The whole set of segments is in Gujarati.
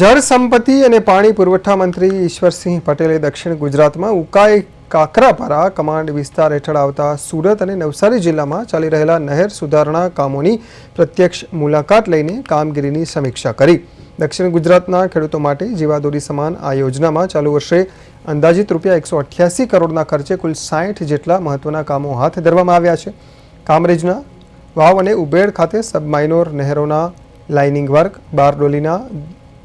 જળ સંપત્તિ અને પાણી પુરવઠા મંત્રી ઈશ્વરસિંહ પટેલે દક્ષિણ ગુજરાતમાં ઉકાઈ કાકરાપારા કમાન્ડ વિસ્તાર હેઠળ આવતા સુરત અને નવસારી જિલ્લામાં ચાલી રહેલા નહેર સુધારણા કામોની પ્રત્યક્ષ મુલાકાત લઈને કામગીરીની સમીક્ષા કરી. દક્ષિણ ગુજરાતના ખેડૂતો માટે જીવાદોરી સમાન આ યોજનામાં ચાલુ વર્ષે અંદાજિત રૂપિયા એકસો અઠ્યાસી કરોડના ખર્ચે કુલ સાઠ જેટલા મહત્વના કામો હાથ ધરવામાં આવ્યા છે. કામરેજના વાવ અને ઉબેડ ખાતે સબમાઇનોર નહેરોના લાઇનિંગ વર્ક, બારડોલીના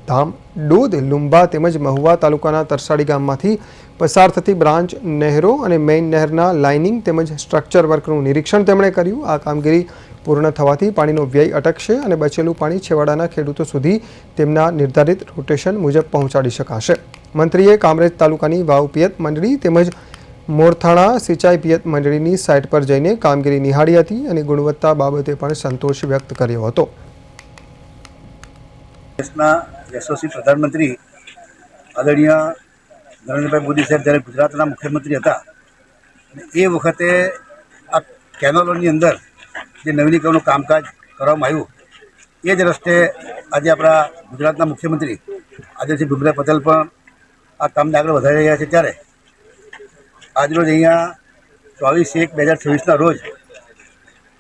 ધામ ડોદ, લુંબા તેમજ મહુવા તાલુકાના તરસાડી ગામમાંથી પસાર થતી બ્રાન્ચ, નહેરો અને મેઇન નહેરના લાઇનિંગ તેમજ સ્ટ્રક્ચર વર્કનું નિરીક્ષણ તેમણે કર્યું. આ કામગીરી પૂર્ણ થવાથી પાણીનો વ્યય અટકશે અને બચેલું પાણી છેવાડાના ખેડૂતો સુધી તેમના નિર્ધારિત રોટેશન મુજબ પહોંચાડી શકાશે. મંત્રીએ કામરેજ તાલુકાની વાવ પિયત મંડળી તેમજ મોરથાણા સિંચાઈ પિયત મંડળીની સાઇટ પર જઈને કામગીરી નિહાળી હતી અને ગુણવત્તા બાબતે પણ સંતોષ વ્યક્ત કર્યો હતો. દેશના યશસ્વી પ્રધાનમંત્રી આદરણીય નરેન્દ્રભાઈ મોદી સાહેબ જ્યારે ગુજરાતના મુખ્યમંત્રી હતા એ વખતે આ કેનલોની અંદર જે નવીનીકરણનું કામકાજ કરવામાં આવ્યું, એ જ રસ્તે આજે આપણા ગુજરાતના મુખ્યમંત્રી આદરસિંહ ભૂપેન્દ્ર પટેલ પણ આ કામને આગળ વધારી રહ્યા છે ત્યારે. આજરોજ અહીંયા ચોવીસ એક બે હજાર છવ્વીસના રોજ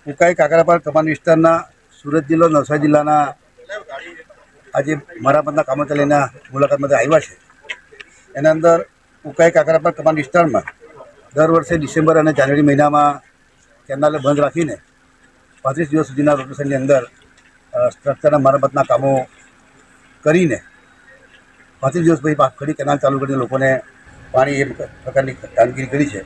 ઉકાઈ કાકરાપાર કમાન વિસ્તારના સુરત જિલ્લો, નવસારી જિલ્લાના આજે મરામતના કામો લઈને મુલાકાત માટે આવ્યા છે. એના અંદર ઉકાઈ કાકરાપર કમાન્ડ વિસ્તારમાં દર વર્ષે ડિસેમ્બર અને જાન્યુઆરી મહિનામાં કેનાલે બંધ રાખીને પાંત્રીસ દિવસ સુધીના રોટેશનની અંદર સ્ટ્રક્ચરના મરામતના કામો કરીને પાંત્રીસ દિવસ પછી પા- કેનાલ ચાલુ કરીને લોકોને પાણી એ પ્રકારની કામગીરી કરી છે.